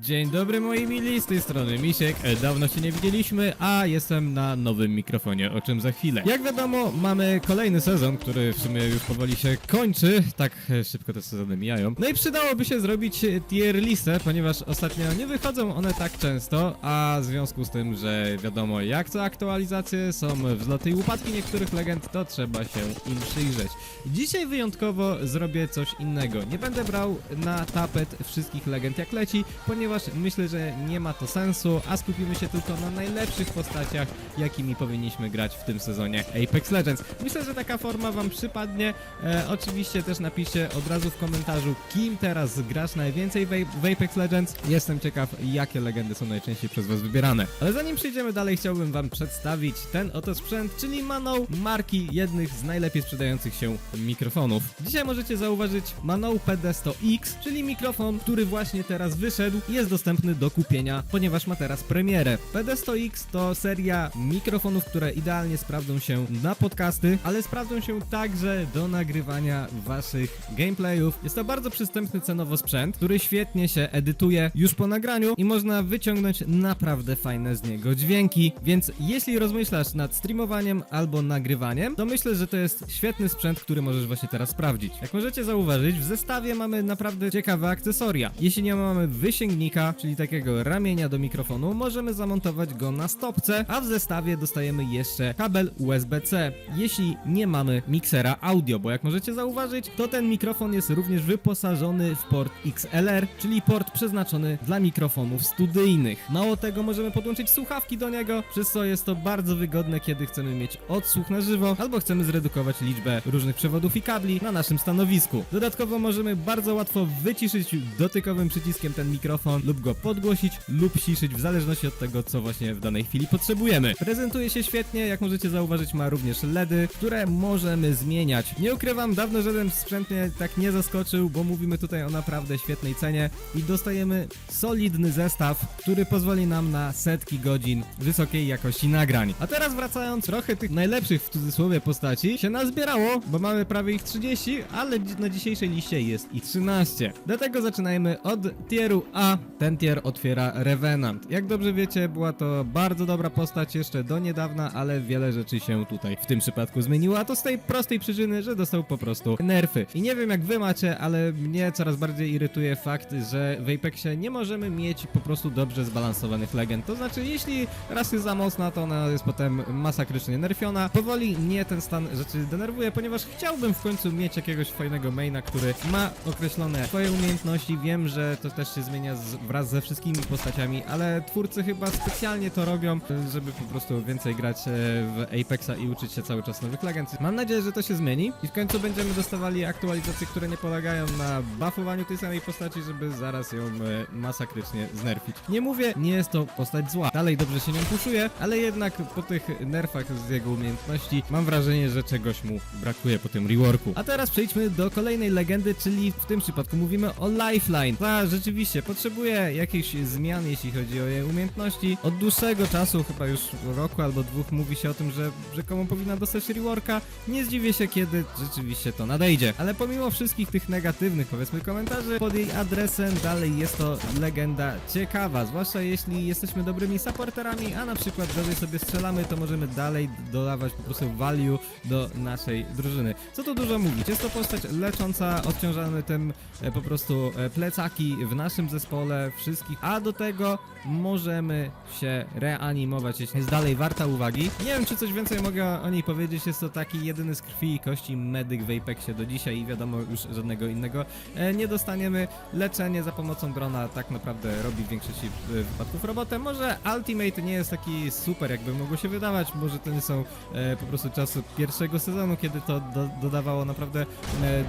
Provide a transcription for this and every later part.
Dzień dobry moi mili, z tej strony Misiek, E, dawno się nie widzieliśmy, a jestem na nowym mikrofonie, o czym za chwilę. Jak wiadomo, mamy kolejny sezon, który w sumie już powoli się kończy, tak e, szybko te sezony mijają. No i przydałoby się zrobić e, tier listę, ponieważ ostatnio nie wychodzą one tak często, a w związku z tym, że wiadomo jak co aktualizacje, są wzloty i upadki niektórych legend, to trzeba się im przyjrzeć. Dzisiaj wyjątkowo zrobię coś innego. Nie będę brał na tapet wszystkich legend jak leci, ponieważ myślę, że nie ma to sensu, a skupimy się tylko na najlepszych postaciach, jakimi powinniśmy grać w tym sezonie Apex Legends. Myślę, że taka forma wam przypadnie. E, oczywiście też napiszcie od razu w komentarzu, kim teraz grasz najwięcej w, Apex Legends. Jestem ciekaw, jakie legendy są najczęściej przez was wybierane. Ale zanim przejdziemy dalej, chciałbym wam przedstawić ten oto sprzęt, czyli Manou marki jednych z najlepiej sprzedających się mikrofonów. Dzisiaj możecie zauważyć Manou PD100X, czyli mikrofon, który właśnie teraz wyszedł i jest dostępny do kupienia, ponieważ ma teraz premierę. PD100X to seria mikrofonów, które idealnie sprawdzą się na podcasty, ale sprawdzą się także do nagrywania waszych gameplayów. Jest to bardzo przystępny cenowo sprzęt, który świetnie się edytuje już po nagraniu i można wyciągnąć naprawdę fajne z niego dźwięki, więc jeśli rozmyślasz nad streamowaniem albo nagrywaniem, to myślę, że to jest świetny sprzęt, który możesz właśnie teraz sprawdzić. Jak możecie zauważyć, w zestawie mamy naprawdę ciekawe akcesoria. Jeśli nie mamy wysięgnika, czyli takiego ramienia do mikrofonu, możemy zamontować go na stopce, a w zestawie dostajemy jeszcze kabel USB-C. Jeśli nie mamy miksera audio, bo jak możecie zauważyć, to ten mikrofon jest również wyposażony w port XLR, czyli port przeznaczony dla mikrofonów studyjnych. Mało tego, możemy podłączyć słuchawki do niego, przez co jest to bardzo wygodne, kiedy chcemy mieć odsłuch na żywo, albo chcemy zredukować liczbę różnych przewodów i kabli na naszym stanowisku. Dodatkowo możemy bardzo łatwo wyciszyć dotykowym przyciskiem ten mikrofon lub go podgłosić lub ciszyć w zależności od tego, co właśnie w danej chwili potrzebujemy. Prezentuje się świetnie, jak możecie zauważyć ma również LEDy, które możemy zmieniać. Nie ukrywam, dawno żaden sprzęt mnie tak nie zaskoczył, bo mówimy tutaj o naprawdę świetnej cenie i dostajemy solidny zestaw, który pozwoli nam na setki godzin wysokiej jakości nagrań. A teraz wracając, trochę tych najlepszych w cudzysłowie postaci się nazbierało, bo mamy prawie ich 30, ale na dzisiejszej liście jest ich 13. Dlatego zaczynajmy od tieru A. Ten tier otwiera Revenant. Jak dobrze wiecie, była to bardzo dobra postać jeszcze do niedawna, ale wiele rzeczy się tutaj w tym przypadku zmieniło, a to z tej prostej przyczyny, że dostał po prostu nerfy. I nie wiem jak wy macie, ale mnie coraz bardziej irytuje fakt, że w Apexie nie możemy mieć po prostu dobrze zbalansowanych legend. To znaczy, jeśli raz jest za mocna, to ona jest potem masakrycznie nerfiona. Powoli mnie ten stan rzeczy denerwuje, ponieważ chciałbym w końcu mieć jakiegoś fajnego maina, który ma określone swoje umiejętności. Wiem, że to też się zmienia z, wraz ze wszystkimi postaciami, ale twórcy chyba specjalnie to robią, żeby po prostu więcej grać e, w Apexa i uczyć się cały czas nowych legend. Mam nadzieję, że to się zmieni i w końcu będziemy dostawali aktualizacje, które nie polegają na buffowaniu tej samej postaci, żeby zaraz ją e, masakrycznie znerfić. Nie mówię, nie jest to postać zła. Dalej dobrze się nią puszuje, ale jednak po tych nerfach z jego umiejętności mam wrażenie, że czegoś mu brakuje po tym reworku. A teraz przejdźmy do kolejnej legendy, czyli w tym przypadku mówimy o Lifeline. Ta rzeczywiście potrzebuje jakichś zmian, jeśli chodzi o jej umiejętności. Od dłuższego czasu, chyba już roku albo dwóch, mówi się o tym, że rzekomo powinna dostać reworka. Nie zdziwię się, kiedy rzeczywiście to nadejdzie. Ale pomimo wszystkich tych negatywnych, powiedzmy, komentarzy pod jej adresem, dalej jest to legenda ciekawa. Zwłaszcza jeśli jesteśmy dobrymi supporterami, a na przykład gorzej sobie strzelamy, to możemy dalej dodawać po prostu value do naszej drużyny. Co tu dużo mówić? Jest to postać lecząca, odciążamy tym e, po prostu e, plecaki w naszym zespole wszystkich, a do tego możemy się reanimować, jeśli jest dalej warta uwagi. Nie wiem, czy coś więcej mogę o niej powiedzieć, jest to taki jedyny z krwi i kości medyk w Apexie do dzisiaj i wiadomo, już żadnego innego e, nie dostaniemy. Leczenie za pomocą drona tak naprawdę robi w większości e, wypadków robotę. Może Ultimate nie jest taki super, jakby mogło się wydawać, może to nie są e, po prostu czasy pierwszego sezonu, kiedy to do, dodawało naprawdę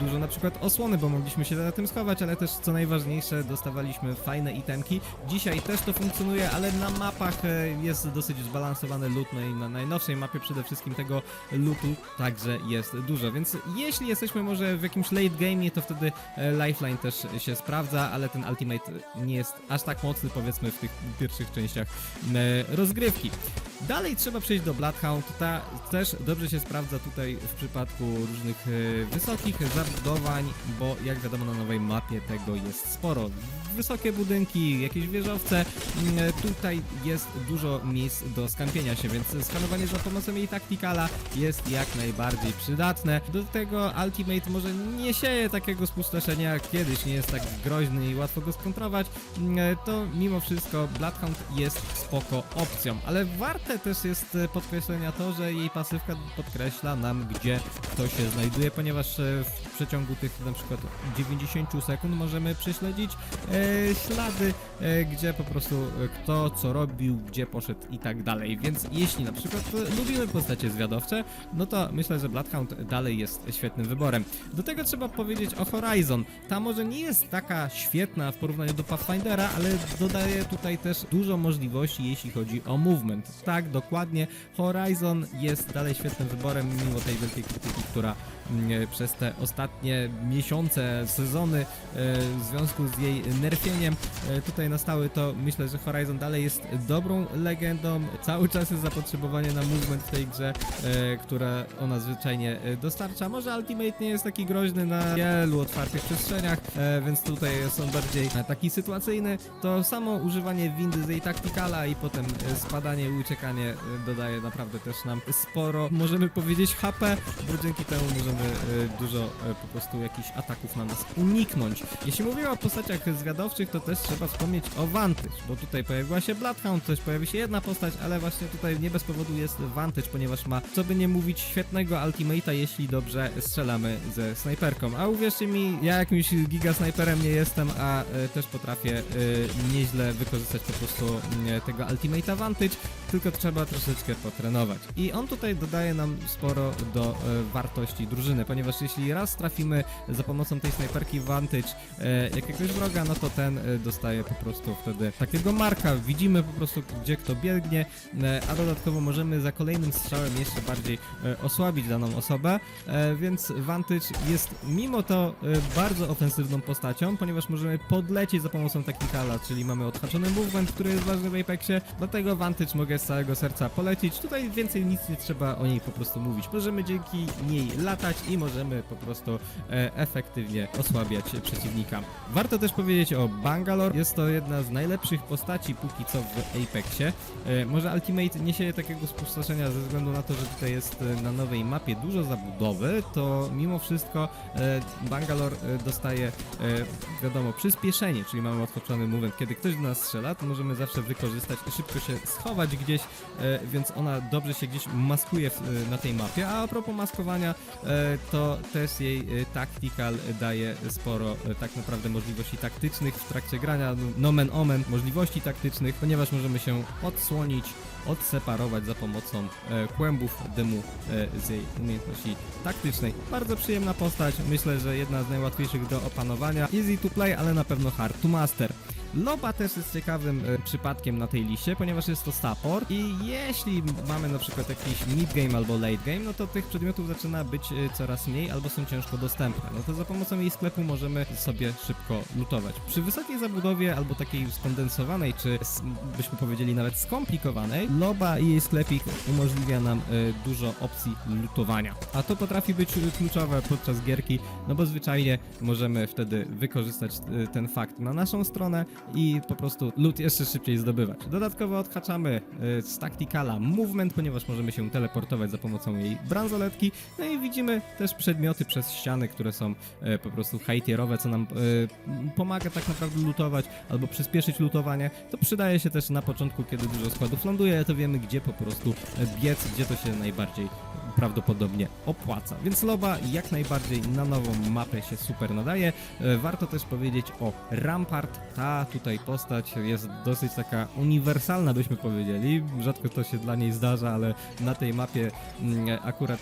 dużo na przykład osłony, bo mogliśmy się na tym schować, ale też co najważniejsze dostawaliśmy fajne itemki. Dzisiaj też to funkcjonuje, ale na mapach e, jest dosyć zbalansowany loot, no i na najnowszej mapie przede wszystkim tego lootu także jest dużo, więc jeśli jesteśmy może w jakimś late game, to wtedy e, Lifeline też się sprawdza, ale ten Ultimate nie jest aż tak mocny powiedzmy w tych pierwszych częściach e, rozgrywki. Dalej trzeba przejść do Bloodhound, ta też dobrze się sprawdza tutaj w przypadku różnych e, wysokich zabudowań, bo jak wiadomo na nowej mapie tego jest sporo. Wysokie budynki, jakieś wieżowce, mm, e, tutaj jest dużo miejsc do skampienia się, więc skanowanie za pomocą jej taktikala jest jak najbardziej przydatne. Do tego Ultimate może nie sieje takiego spustoszenia jak kiedyś, nie jest tak groźny i łatwo go skontrować, mm, e, to mimo wszystko Bloodhound jest spoko opcją, ale warte też jest e, podkreślenia to, że jej pasywka podkreśla nam gdzie kto się znajduje, ponieważ e, w przeciągu tych na przykład 90 sekund możemy prześledzić e, ślady, e, gdzie po prostu e, kto co robił, gdzie poszedł i tak dalej, więc jeśli na przykład lubimy postacie zwiadowcze, no to myślę, że Bloodhound dalej jest świetnym wyborem. Do tego trzeba powiedzieć o Horizon. Ta może nie jest taka świetna w porównaniu do Pathfindera, ale dodaje tutaj też dużo możliwości, jeśli chodzi o movement. Tak, dokładnie. Horizon jest dalej świetnym wyborem, mimo tej wielkiej krytyki, która mm, przez te ostatnie miesiące, sezony e, w związku z jej nerfieniem e, tutaj nastały, to myślę, że Horizon dalej jest dobrą legendą. Cały czas jest zapotrzebowanie na movement w tej grze, e, które ona zwyczajnie e, dostarcza. Może Ultimate nie jest taki groźny na wielu otwartych przestrzeniach, e, więc tutaj on bardziej e, taki sytuacyjny. To samo używanie windy z jej taktikala i potem e, spadanie i uciekanie e, dodaje naprawdę też nam sporo, możemy powiedzieć HP, bo dzięki temu możemy e, dużo e, po prostu jakichś ataków na nas uniknąć. Jeśli mówimy o postaciach zwiadowczych, to też trzeba wspomnieć o Vantage, bo tutaj pojawiła się Bloodhound, też pojawi się jedna postać, ale właśnie tutaj nie bez powodu jest Vantage, ponieważ ma, co by nie mówić, świetnego ultimate'a, jeśli dobrze strzelamy ze snajperką. A uwierzcie mi, ja jakimś giga snajperem nie jestem, a też potrafię nieźle wykorzystać po prostu tego ultimate'a Vantage, tylko trzeba troszeczkę potrenować. I on tutaj dodaje nam sporo do e, wartości drużyny, ponieważ jeśli raz trafimy za pomocą tej snajperki Vantage e, jakiegoś wroga, no to ten e, dostaje po prostu wtedy takiego marka, widzimy po prostu gdzie kto biegnie, a dodatkowo możemy za kolejnym strzałem jeszcze bardziej osłabić daną osobę, więc Vantage jest mimo to bardzo ofensywną postacią, ponieważ możemy podlecieć za pomocą technikala, czyli mamy odhaczony movement, który jest ważny w Apexie, dlatego Vantage mogę z całego serca polecić. Tutaj więcej nic nie trzeba o niej po prostu mówić. Możemy dzięki niej latać i możemy po prostu e, efektywnie osłabiać przeciwnika. Warto też powiedzieć o Bangalore. Jest to jedna z najlepszych postaci póki co w Apexie. E, może Ultimate nie sieje takiego spustoszenia ze względu na to, że tutaj jest e, na nowej mapie dużo zabudowy, to mimo wszystko e, Bangalore e, dostaje e, wiadomo przyspieszenie, czyli mamy odskoczony movement. Kiedy ktoś do nas strzela, to możemy zawsze wykorzystać i szybko się schować gdzieś, więc ona dobrze się gdzieś maskuje e, na tej mapie. A a propos maskowania, e, to też jej e, tactical daje sporo e, tak naprawdę możliwości taktycznych w trakcie grania, no- nomen omen możliwości taktycznych, ponieważ możemy się odsłonić odseparować za pomocą e, kłębów dymu e, z jej umiejętności taktycznej. Bardzo przyjemna postać, myślę, że jedna z najłatwiejszych do opanowania. Easy to play, ale na pewno hard to master. Loba też jest ciekawym e, przypadkiem na tej liście, ponieważ jest to support i jeśli mamy na przykład jakiś mid game albo late game, no to tych przedmiotów zaczyna być e, coraz mniej albo są ciężko dostępne. No to za pomocą jej sklepu możemy sobie szybko lutować. Przy wysokiej zabudowie albo takiej skondensowanej, czy byśmy powiedzieli nawet skomplikowanej, Loba i jej sklepik umożliwia nam e, dużo opcji lutowania. A to potrafi być e, kluczowe podczas gierki, no bo zwyczajnie możemy wtedy wykorzystać e, ten fakt na naszą stronę i po prostu loot jeszcze szybciej zdobywać. Dodatkowo odhaczamy z Tacticala movement, ponieważ możemy się teleportować za pomocą jej bransoletki. No i widzimy też przedmioty przez ściany, które są po prostu hightierowe, co nam pomaga tak naprawdę lutować albo przyspieszyć lutowanie. To przydaje się też na początku, kiedy dużo składów ląduje, to wiemy gdzie po prostu biec, gdzie to się najbardziej prawdopodobnie opłaca. Więc Loba jak najbardziej na nową mapę się super nadaje. E, Warto też powiedzieć o Rampart. Ta tutaj postać jest dosyć taka uniwersalna, byśmy powiedzieli. Rzadko to się dla niej zdarza, ale na tej mapie mm, akurat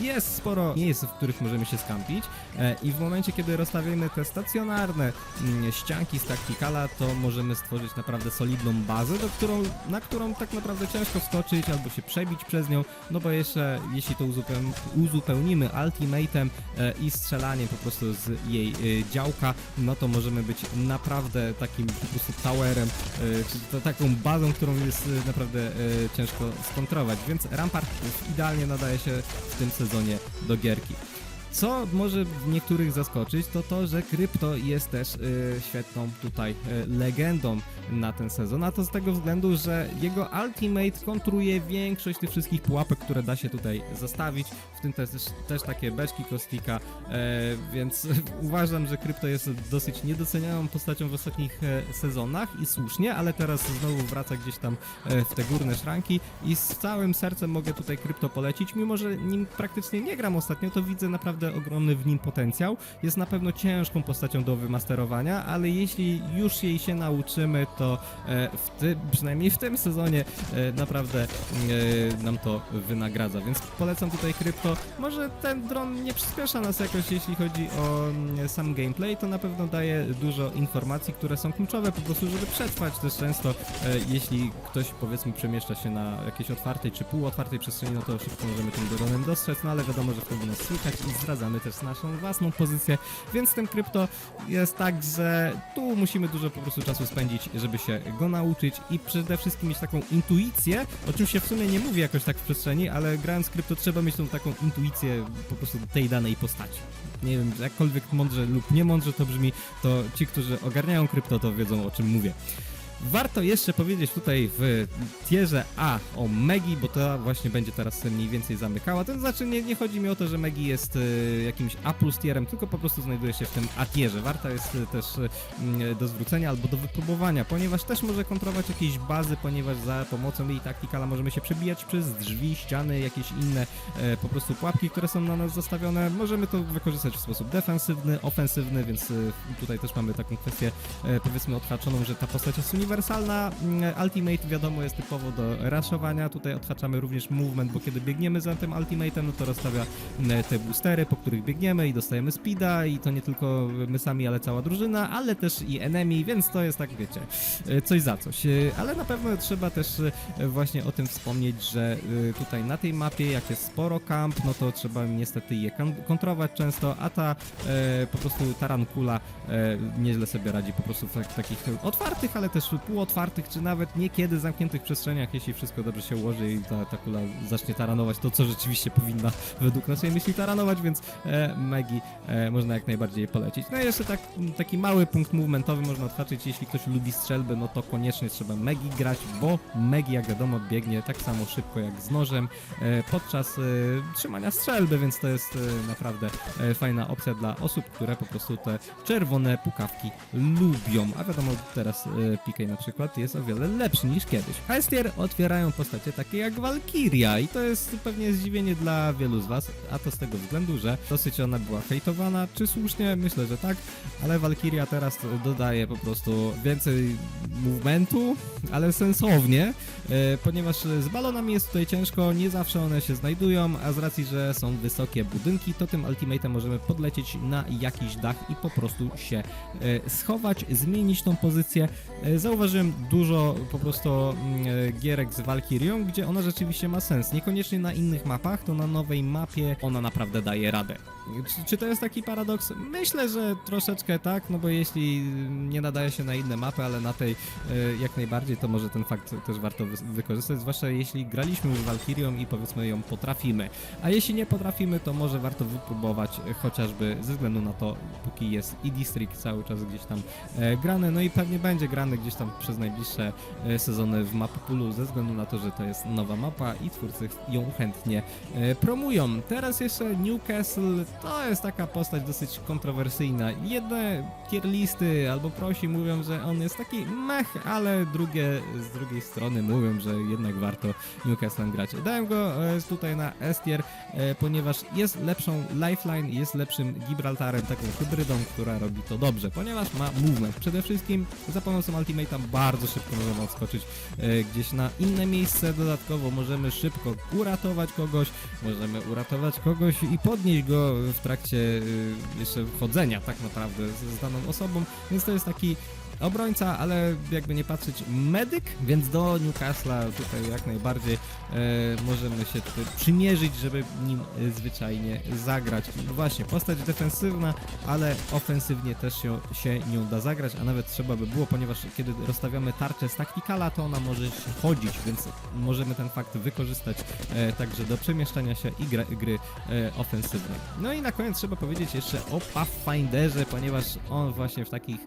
jest sporo miejsc, w których możemy się skampić. E, I w momencie, kiedy rozstawimy te stacjonarne mm, ścianki z taktikala, to możemy stworzyć naprawdę solidną bazę, do którą, na którą tak naprawdę ciężko wskoczyć albo się przebić przez nią, no bo jeszcze jeśli to uzupeł- uzupełnimy ultimatem e, i strzelaniem po prostu z jej e, działka, no to możemy być naprawdę takim po prostu towerem, e, czy taką bazą, którą jest naprawdę ciężko skontrować, więc Rampart idealnie nadaje się w tym sezonie do gierki. Co może niektórych zaskoczyć, to to, że Krypto jest też y, świetną tutaj y, legendą na ten sezon, a to z tego względu, że jego ultimate kontruje większość tych wszystkich pułapek, które da się tutaj zastawić, w tym też, też takie beczki Kostika, e, więc uważam, że Krypto jest dosyć niedocenianą postacią w ostatnich e, sezonach i słusznie, ale teraz znowu wraca gdzieś tam e, w te górne szranki i z całym sercem mogę tutaj Krypto polecić, mimo że nim praktycznie nie gram ostatnio, to widzę naprawdę ogromny w nim potencjał. Jest na pewno ciężką postacią do wymasterowania, ale jeśli już jej się nauczymy, to e, w ty, przynajmniej w tym sezonie e, naprawdę e, nam to wynagradza, więc polecam tutaj Krypto. Może ten dron nie przyspiesza nas jakoś, jeśli chodzi o mm, sam gameplay, to na pewno daje dużo informacji, które są kluczowe po prostu, żeby przetrwać też często, jeśli ktoś powiedzmy przemieszcza się na jakiejś otwartej czy półotwartej przestrzeni, no to szybko możemy tym dronem dostrzec, no ale wiadomo, że wtedy nas słychać i zdradzamy też naszą własną pozycję, więc ten krypto jest tak, że tu musimy dużo po prostu czasu spędzić, żeby się go nauczyć i przede wszystkim mieć taką intuicję, o czym się w sumie nie mówi jakoś tak w przestrzeni, ale grając krypto trzeba mieć tą taką intuicję po prostu tej danej postaci. Nie wiem, jakkolwiek mądrze lub niemądrze to brzmi, to ci, którzy ogarniają krypto, to wiedzą o czym mówię. Warto jeszcze powiedzieć tutaj w tierze A o Megi, bo to właśnie będzie teraz mniej więcej zamykała. To znaczy nie, nie chodzi mi o to, że Megi jest y, jakimś A plus tierem, tylko po prostu znajduje się w tym A tierze. Warta jest y, też y, do zwrócenia albo do wypróbowania, ponieważ też może kontrolować jakieś bazy, ponieważ za pomocą jej taktikala możemy się przebijać przez drzwi, ściany, jakieś inne e, po prostu pułapki, które są na nas zastawione. Możemy to wykorzystać w sposób defensywny, ofensywny, więc tutaj też mamy taką kwestię e, powiedzmy odhaczoną, że ta postać jest uniwersalna. Mm, Ultimate wiadomo jest typowo do raszowania. Tutaj odhaczamy również movement, bo kiedy biegniemy za tym ultimatem, no to rozstawia mm, te boostery, po których biegniemy i dostajemy speeda i to nie tylko my sami, ale cała drużyna, ale też i enemy, więc to jest tak wiecie, e, coś za coś. E, Ale na pewno trzeba też e, właśnie o tym wspomnieć, że tutaj na tej mapie, jak jest sporo kamp, no to trzeba niestety je kontrować często, a ta po prostu tarankula nieźle sobie radzi po prostu w tak, takich otwartych, ale też półotwartych, czy nawet niekiedy zamkniętych przestrzeniach, jeśli wszystko dobrze się ułoży i ta, ta kula zacznie taranować to, co rzeczywiście powinna według naszej myśli taranować, więc e, Megi e, można jak najbardziej polecić. No i jeszcze tak, taki mały punkt movementowy można odhaczyć, jeśli ktoś lubi strzelby, no to koniecznie trzeba Megi grać, bo Megi jak wiadomo biegnie tak samo szybko jak z nożem e, podczas e, trzymania strzelby, więc to jest e, naprawdę e, fajna opcja dla osób, które po prostu te czerwone pukawki lubią. A wiadomo, teraz e, PK na przykład jest o wiele lepszy niż kiedyś. Hestier otwierają postacie takie jak Valkyria i to jest pewnie zdziwienie dla wielu z was, a to z tego względu, że dosyć ona była hejtowana, czy słusznie? Myślę, że tak, ale Valkyria teraz dodaje po prostu więcej movementu, ale sensownie, e, ponieważ z balonami jest tutaj ciężko, nie zawsze one się znajdują, a z racji, że są wysokie budynki, to tym ultimatem możemy podlecieć na jakiś dach i po prostu się e, schować, zmienić tą pozycję. E, Zauważyłem dużo po prostu mm, gierek z Valkyrią, gdzie ona rzeczywiście ma sens. Niekoniecznie na innych mapach, to na nowej mapie ona naprawdę daje radę. Czy, czy to jest taki paradoks? Myślę, że troszeczkę tak, no bo jeśli nie nadaje się na inne mapy, ale na tej e, jak najbardziej, to może ten fakt też warto wy wykorzystać, zwłaszcza jeśli graliśmy już Valkyrią i powiedzmy ją potrafimy. A jeśli nie potrafimy, to może warto wypróbować chociażby ze względu na to, póki jest i District cały czas gdzieś tam e, grany, no i pewnie będzie grany gdzieś tam przez najbliższe e, sezony w Mapapulu ze względu na to, że to jest nowa mapa i twórcy ją chętnie e, promują. Teraz jeszcze Newcastle to jest taka postać dosyć kontrowersyjna. Jedne tier listy albo prosi mówią, że on jest taki mech, ale drugie z drugiej strony mówią, że jednak warto Newcastle grać. Dałem go e, tutaj na S tier, e, ponieważ jest lepszą lifeline, jest lepszym Gibraltarem, taką hybrydą, która robi to dobrze, ponieważ ma movement. Przede wszystkim za pomocą ultimate'a bardzo szybko możemy odskoczyć e, gdzieś na inne miejsce. Dodatkowo możemy szybko uratować kogoś, możemy uratować kogoś i podnieść go w trakcie y, jeszcze chodzenia tak naprawdę z daną osobą, więc to jest taki obrońca, ale jakby nie patrzeć medyk, więc do Newcastle'a tutaj jak najbardziej e, możemy się tutaj przymierzyć, żeby nim e, zwyczajnie zagrać. Właśnie, postać defensywna, ale ofensywnie też się, się nią da zagrać, a nawet trzeba by było, ponieważ kiedy rozstawiamy tarczę z taktikala, to ona może chodzić, więc możemy ten fakt wykorzystać e, także do przemieszczania się i gra, gry e, ofensywnej. No i na koniec trzeba powiedzieć jeszcze o Pathfinderze, ponieważ on właśnie w takich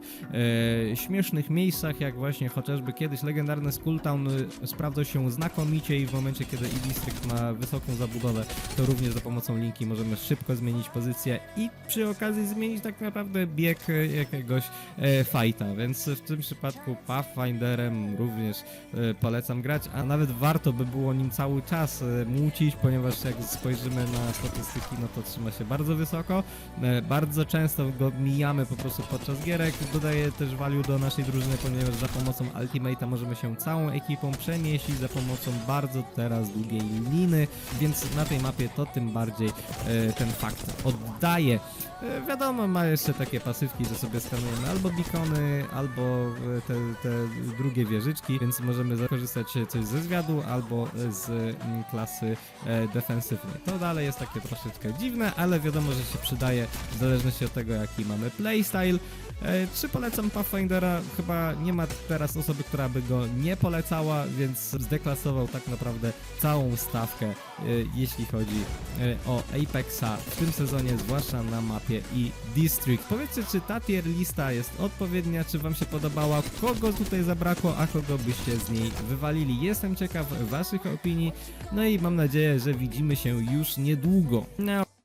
e, śmiesznych miejscach, jak właśnie chociażby kiedyś legendarny Skulltown y, sprawdzał się znakomicie i w momencie, kiedy E-District ma wysoką zabudowę, to również za pomocą linki możemy szybko zmienić pozycję i przy okazji zmienić tak naprawdę bieg e, jakiegoś e, fighta, więc w tym przypadku Pathfinderem również e, polecam grać, a nawet warto by było nim cały czas e, ponieważ jak spojrzymy na statystyki, no to trzyma się bardzo wysoko. E, Bardzo często go mijamy po prostu podczas gierek. Dodaje też value do naszej drużyny, ponieważ za pomocą Ultimate'a możemy się całą ekipą przemieścić za pomocą bardzo teraz długiej liny, więc na tej mapie to tym bardziej e, ten fakt oddaje. E, Wiadomo, ma jeszcze takie pasywki, że sobie skanujemy albo beacony, albo e, te, te drugie wieżyczki, więc możemy zakorzystać coś ze zwiadu, albo z mm, klasy e, defensywnej. To dalej jest takie troszeczkę dziwne, ale wiadomo, że się przydaje w zależności od tego, jaki mamy playstyle. Czy polecam Pathfindera? Chyba nie ma teraz osoby, która by go nie polecała, więc zdeklasował tak naprawdę całą stawkę, jeśli chodzi o Apexa w tym sezonie, zwłaszcza na i District. Powiedzcie, czy ta tier lista jest odpowiednia, czy wam się podobała, kogo tutaj zabrakło, a kogo byście z niej wywalili. Jestem ciekaw waszych opinii, no i mam nadzieję, że widzimy się już niedługo. No,